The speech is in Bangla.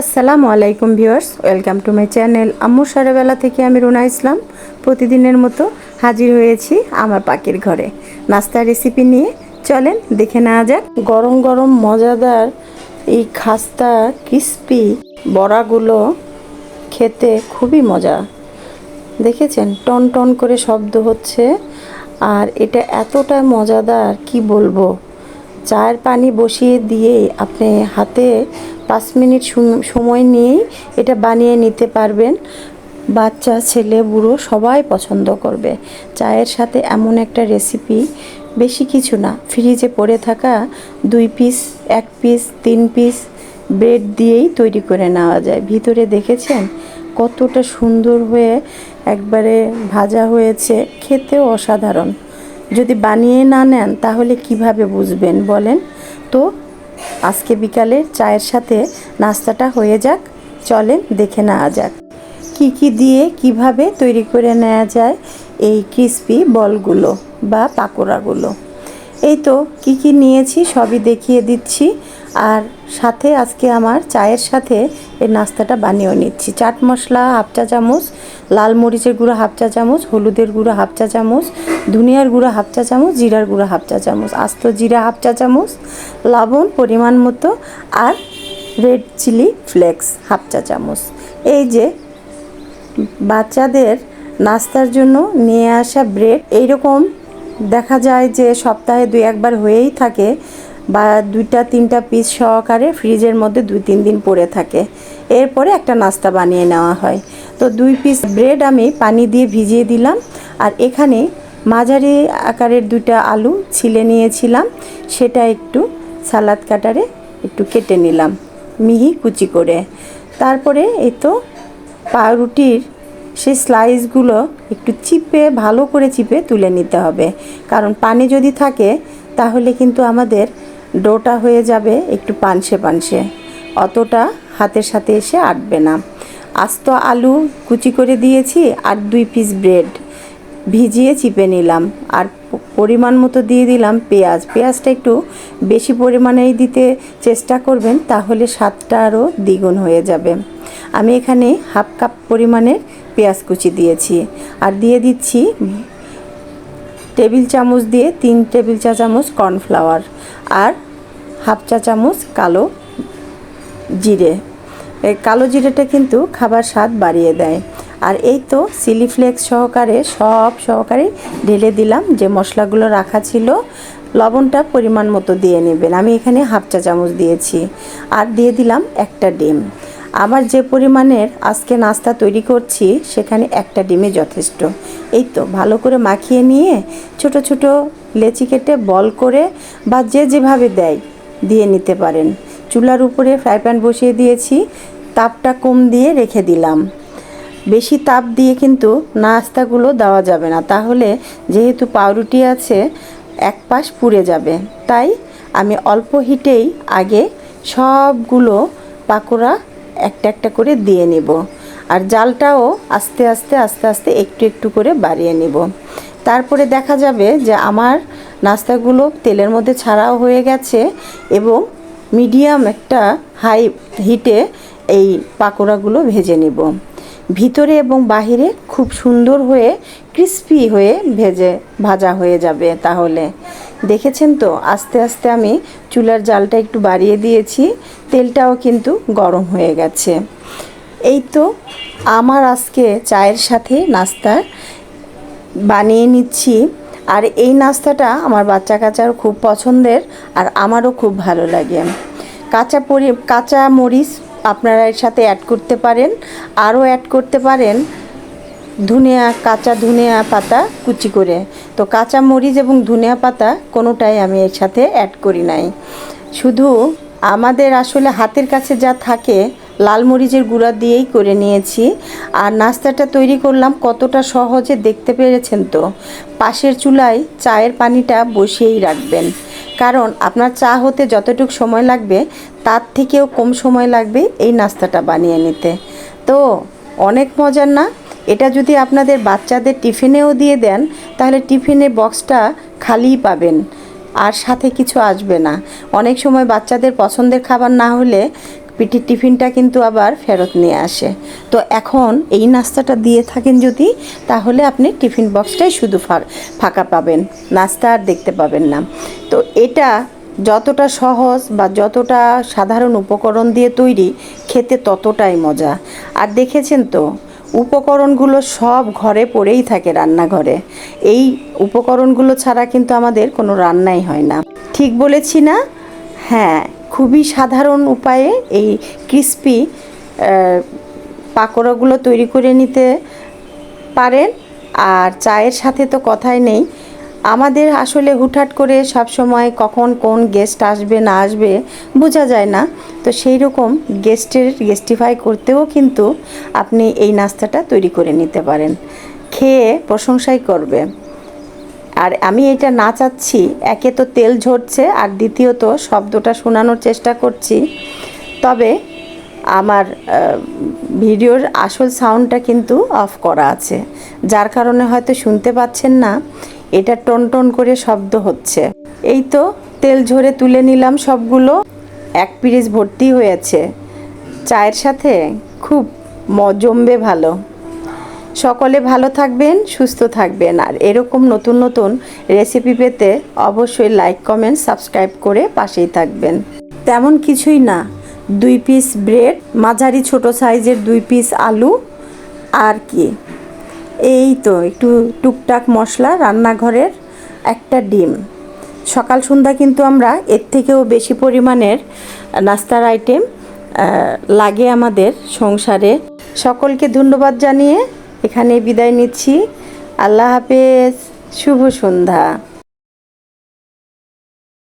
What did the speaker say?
আসসালামু আলাইকুম viewers, welcome to my channel আম্মু সারাবেলা থেকে আমি রুনা ইসলাম। প্রতিদিনের মতো হাজির হয়েছি আমার পাখির ঘরে। নাস্তার রেসিপি নিয়ে চলেন দেখে নেওয়া যাক। গরম গরম মজাদার এই খাস্তা ক্রিস্পি বড়াগুলো খেতে খুবই মজা। দেখেছেন? টন টন করে শব্দ হচ্ছে। আর এটা এতটা মজাদার, কি বলব? চায়ের পানি বসিয়ে দিয়ে আপনি হাতে পাঁচ মিনিট সুম- সময় নিয়েই এটা বানিয়ে নিতে পারবেন। বাচ্চা, ছেলে, বুড়ো সবাই পছন্দ করবে। চায়ের সাথে এমন একটা রেসিপি বেশি কিছু না। ফ্রিজে পড়ে থাকা দুই পিস, এক পিস, তিন পিস ব্রেড দিয়েই তৈরি করে নেওয়া যায়। ভিতরে দেখেছেন কতটা সুন্দর হয়ে একবারে ভাজা হয়েছে? খেতেও অসাধারণ। যদি বানিয়ে না নেন তাহলে কীভাবে বুঝবেন বলেন? তো আজকে বিকালে চায়ের সাথে নাস্তাটা হয়ে যাক। চলেন দেখে নেওয়া যাক। কি কি দিয়ে কীভাবে তৈরি করে নেওয়া যায় এই ক্রিসপি বলগুলো বা পাকোড়াগুলো? এই তো, কি কি নিয়েছি সবই দেখিয়ে দিচ্ছি। আর সাথে আজকে আমার চায়ের সাথে এই নাস্তাটা বানিয়েও নিচ্ছি। চাট মশলা হাফ চা চামচ, লাল মরিচের গুঁড়ো হাফ চা চামচ, হলুদের গুঁড়ো হাফ চা চামচ, ধনিয়ার গুঁড়ো হাফ চা চামচ, জিরার গুঁড়ো হাফ চা চামচ, আস্ত জিরা হাফ চা চামচ, লবণ পরিমাণ মতো, আর রেড চিলি ফ্লেক্স হাফ চা চামচ। এই যে বাচ্চাদের নাস্তার জন্য নিয়ে আসা ব্রেড, এইরকম দেখা যায় যে সপ্তাহে দুই একবার হয়েই থাকে বা দুইটা, তিনটা পিস সহকারে ফ্রিজের মধ্যে দুই, তিন দিন পড়ে থাকে। এরপরে একটা নাস্তা বানিয়ে নেওয়া হয়। তো দুই পিস ব্রেড আমি পানি দিয়ে ভিজিয়ে দিলাম। আর এখানে মাঝারি আকারের দুইটা আলু ছিলে নিয়েছিলাম। সেটা একটু সালাদ কাটারে একটু কেটে নিলাম, মিহি কুচি করে। তারপরে এই তো পাউরুটির সেই স্লাইসগুলো একটু চিপে, ভালো করে চিপে তুলে নিতে হবে। কারণ পানি যদি থাকে, তাহলে কিন্তু আমাদের ডোটা হয়ে যাবে একটু পানসে পানসে। অতটা হাতের সাথে এসে আটবে না। আস্ত আলু কুচি করে দিয়েছি আর দুই পিস ব্রেড ভিজিয়ে চিপে নিলাম। আর পরিমাণ মতো দিয়ে দিলাম পেঁয়াজ। পেঁয়াজটা একটু বেশি পরিমাণেই দিতে চেষ্টা করবেন, তাহলে স্বাদটা আরও দ্বিগুণ হয়ে যাবে। আমি এখানে হাফ কাপ পরিমাণের পেঁয়াজ কুচি দিয়েছি আর দিয়ে দিচ্ছি টেবিল চামচ দিয়ে তিন টেবিল চা চামচ কর্নফ্লাওয়ার আর হাফ চা চামচ কালো জিরে। কালো জিরেটা কিন্তু খাবার স্বাদ বাড়িয়ে দেয়। আর এই তো চিলি ফ্লেক্স সহকারে, সব সহকারে ঢেলে দিলাম। যে মশলাগুলো রাখা ছিল, লবণটা পরিমাণ মতো দিয়ে নেবেন। আমি এখানে হাফ চা চামচ দিয়েছি। আর দিয়ে দিলাম একটা ডিম। আমার যে পরিমাণের আজকে নাস্তা তৈরি করছি, সেখানে একটা ডিমে যথেষ্ট। এই তো, ভালো করে মাখিয়ে নিয়ে ছোট ছোট লেচি কেটে বল করে বা যে যেভাবে দেয়, দিয়ে নিতে পারেন। চুলার উপরে ফ্রাই প্যান বসিয়ে দিয়েছি। তাপটা কম দিয়ে রেখে দিলাম। বেশি তাপ দিয়ে কিন্তু নাস্তাগুলো দেওয়া যাবে না। তাহলে যেহেতু পাউরুটি আছে, এক পাশ পুড়ে যাবে। তাই আমি অল্প হিটেই আগে সবগুলো পাকোড়া একটা একটা করে দিয়ে নেব। আর জালটাও আস্তে আস্তে আস্তে আস্তে একটু একটু করে বাড়িয়ে নেব। তারপরে দেখা যাবে যে আমার নাস্তাগুলো তেলের মধ্যে ছাড়াও হয়ে গেছে এবং মিডিয়াম একটা হাই হিটে এই পাকোড়াগুলো ভেজে নেব। ভিতরে এবং বাহিরে খুব সুন্দর হয়ে ক্রিস্পি হয়ে ভেজে, ভাজা হয়ে যাবে তাহলে। দেখেছেন তো? আস্তে আস্তে আমি চুলার জালটা একটু বাড়িয়ে দিয়েছি, তেলটাও কিন্তু গরম হয়ে গেছে। এই তো আমার আজকে চায়ের সাথে নাস্তা বানিয়ে নিচ্ছি। আর এই নাস্তাটা আমার বাচ্চা কাচার খুব পছন্দের আর আমারও খুব ভালো লাগে। কাঁচা পরি, কাঁচা মরিচ আপনারা এর সাথে অ্যাড করতে পারেন। আরও অ্যাড করতে পারেন ধুনিয়া, কাঁচা ধুনিয়া পাতা কুচি করে। তো কাঁচা মরিচ এবং ধুনিয়া পাতা কোনোটাই আমি এর সাথে অ্যাড করি নাই। শুধু আমাদের আসলে হাতের কাছে যা থাকে, লাল মরিচের গুঁড়া দিয়েই করে নিয়েছি। আর নাস্তাটা তৈরি করলাম কতটা সহজে দেখতে পেরেছেন তো। পাশের চুলায় চায়ের পানিটা বসিয়েই রাখবেন। কারণ আপনার চা হতে যতটুকু সময় লাগবে তার থেকেও কম সময় লাগবে এই নাস্তাটা বানিয়ে নিতে। তো, অনেক মজার না? এটা যদি আপনাদের বাচ্চাদের টিফিনেও দিয়ে দেন, তাহলে টিফিনে বক্সটা খালিই পাবেন, আর সাথে কিছু আসবে না। অনেক সময় বাচ্চাদের পছন্দের খাবার না হলে পিঠির টিফিনটা কিন্তু আবার ফেরত নিয়ে আসে। তো এখন এই নাস্তাটা দিয়ে থাকেন যদি, তাহলে আপনি টিফিন বক্সটাই শুধু ফাঁকা পাবেন, নাস্তা আর দেখতে পাবেন না। তো এটা যতটা সহজ বা যতটা সাধারণ উপকরণ দিয়ে তৈরি, খেতে ততটাই মজা। আর দেখেছেন তো, উপকরণগুলো সব ঘরে পড়েই থাকে রান্নাঘরে। এই উপকরণগুলো ছাড়া কিন্তু আমাদের কোনো রান্নাই হয় না। ঠিক বলেছি না? হ্যাঁ খুবই সাধারণ উপায়ে এই ক্রিস্পি পাকোড়াগুলো তৈরি করে নিতে পারেন। আর চায়ের সাথে তো কথাই নেই আমাদের আসলে হুটহাট করে সব সময় কখন কোন গেস্ট আসবে, না আসবে, বোঝা যায় না। তো সেই রকম গেস্টের গেস্টিফাই করতেও কিন্তু আপনি এই নাস্তাটা তৈরি করে নিতে পারেন। খেয়ে প্রশংসাই করবে। আর আমি এটা না চাচ্ছি, একে তো তেল ঝরছে আর দ্বিতীয়ত শব্দটা শোনানোর চেষ্টা করছি। তবে আমার ভিডিওর আসল সাউন্ডটা কিন্তু অফ করা আছে। যার কারণে হয়তো শুনতে পাচ্ছেন না। এটা টন টন করে শব্দ হচ্ছে। এই তো তেল ঝরে তুলে নিলাম সবগুলো। এক পিরিচ ভর্তি হয়েছে। চায়ের সাথে খুব ম- জমবে ভালো। সকলে ভালো থাকবেন, সুস্থ থাকবেন। আর এরকম নতুন নতুন রেসিপি পেতে অবশ্যই লাইক কমেন্ট সাবস্ক্রাইব করে পাশেই থাকবেন। তেমন কিছুই না। দুই পিস ব্রেড মাঝারি ছোট সাইজের দুই পিস আলু। আর কি? এই তো, একটু টুকটাক মশলা রান্নাঘরের একটা ডিম। সকাল সন্ধ্যা কিন্তু আমরা এর থেকেও বেশি পরিমাণের নাস্তার আইটেম লাগে আমাদের সংসারে। সকলকে ধন্যবাদ জানিয়ে এখানে বিদায় নিচ্ছি। আল্লাহ হাফেজ। শুভ সন্ধ্যা।